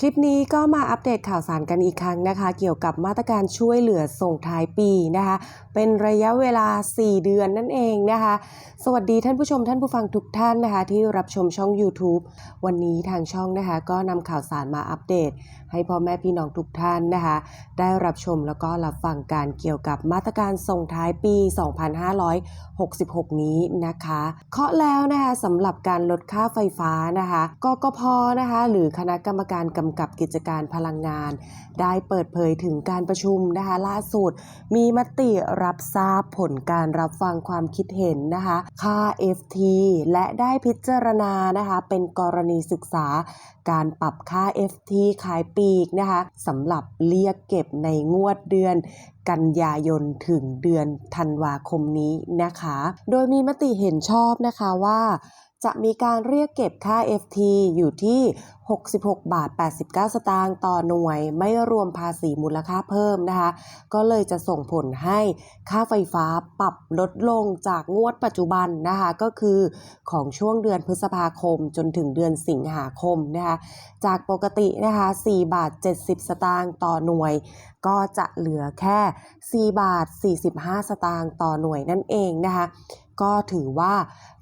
คลิปนี้ก็มาอัปเดตข่าวสารกันอีกครั้งนะคะ เกี่ยวกับมาตรการช่วยเหลือส่งท้ายปีนะคะ เป็นระยะเวลา 4 เดือนนั่นเองนะคะ สวัสดีท่านผู้ชมท่านผู้ฟังทุกท่านนะคะ ที่รับชมช่อง YouTube วันนี้ทางช่องนะคะ ก็นำข่าวสารมาอัปเดต ให้พ่อแม่พี่น้องทุกท่านนะคะ ได้รับชมแล้วก็รับฟังการเกี่ยวกับมาตรการส่งท้ายปี 2566 นี้นะคะเคาะแล้วนะคะสำหรับการลดค่าไฟฟ้านะคะกกพนะคะ หรือคณะกรรมการกำกับกิจการพลังงาน ได้เปิดเผยถึงการประชุมนะคะล่าสุด มีมติรับทราบผลการรับฟังความคิดเห็นนะคะค่า FT และได้พิจารณานะคะเป็นกรณีศึกษาการปรับค่า FT ขายปีกนะคะสำหรับเรียกเก็บในงวดเดือนกันยายนถึงเดือนธันวาคมนี้นะคะ โดยมีมติเห็นชอบนะคะว่าจะมีการเรียกเก็บค่า FT อยู่ที่ 66 บาท 89 สตางค์ต่อหน่วย ไม่รวมภาษีมูลค่าเพิ่มนะคะ ก็เลยจะส่งผลให้ค่าไฟฟ้าปรับลดลงจากงวดปัจจุบันนะคะ ก็คือของช่วงเดือนพฤษภาคมจนถึงเดือนสิงหาคมนะคะ จากปกตินะคะ 4 บาท 70 สตางค์ต่อหน่วย ก็จะเหลือแค่ 4 บาท 45 สตางค์ต่อหน่วยนั่นเองนะคะก็ถือว่า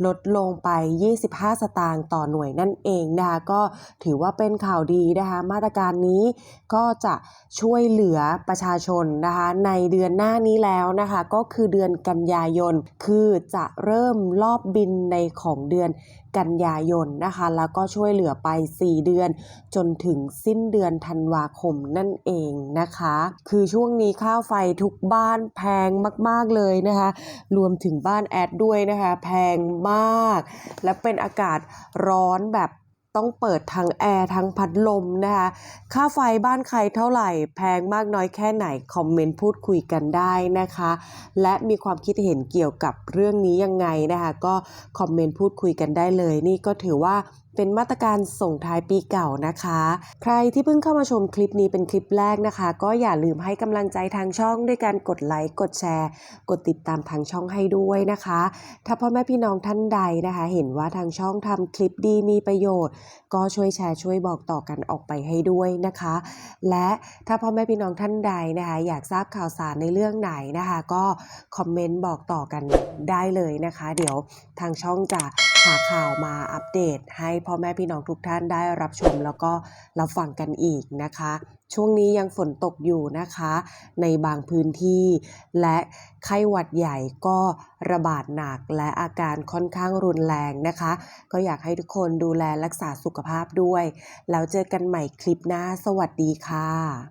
ลดลงไป 25 สตางค์ต่อหน่วยนั่นเองนะคะก็ถืออว่าเป็นข่าวดีนะคะมาตรการนี้ก็จะช่วยเหลือประชาชนนะคะในเดือนหน้านี้แล้วนะคะก็คือเดือนกันยายน คือจะเริ่มรอบบินในของเดือนกันยายนนะคะแล้วก็ช่วยเหลือไป 4 เดือน จนถึงสิ้นเดือนธันวาคมนั่นเองนะคะ คือช่วงนี้ค่าไฟทุกบ้านแพงมาก ๆเลยนะคะรวมถึงบ้านแอดด้วยนะคะแพงมาก และเป็นอากาศร้อนแบบ ต้องเปิดทั้งแอร์ทั้งพัดลมนะคะค่าไฟบ้านใครเท่าไหร่ แพงมากน้อยแค่ไหน คอมเมนต์พูดคุยกันได้นะคะ และมีความคิดเห็นเกี่ยวกับเรื่องนี้ยังไงนะคะก็คอมเมนต์พูดคุยกันได้เลย นี่ก็ถือว่าเป็นมาตรการส่งท้ายปีเก่านะคะ ใครที่เพิ่งเข้ามาชมคลิปนี้เป็นคลิปแรกนะคะ ก็อย่าลืมให้กำลังใจทางช่องด้วยการกดไลค์ กดแชร์ กดติดตามทางช่องให้ด้วยนะคะ ถ้าพ่อแม่พี่น้องท่านใดนะคะ เห็นว่าทางช่องทำคลิปดีมีประโยชน์ก็ช่วยแชร์ช่วยบอกต่อกันออกไปให้ด้วยนะคะ และถ้าพ่อแม่พี่น้องท่านใดนะคะอยากทราบข่าวสารในเรื่องไหนนะคะ ก็คอมเมนต์บอกต่อกันได้เลยนะคะ เดี๋ยวทางช่องจะ หาข่าวมาอัปเดต ให้พ่อแม่พี่น้องทุกท่านได้รับชม แล้วก็รับฟังกันอีกนะคะ ช่วงนี้ยังฝนตกอยู่นะคะ ในบางพื้นที่ และไข้หวัดใหญ่ก็ระบาดหนักและอาการค่อนข้างรุนแรงนะคะ ก็อยากให้ทุกคนดูแลรักษาสุขภาพด้วย แล้วเจอกันใหม่คลิปหน้า สวัสดีค่ะ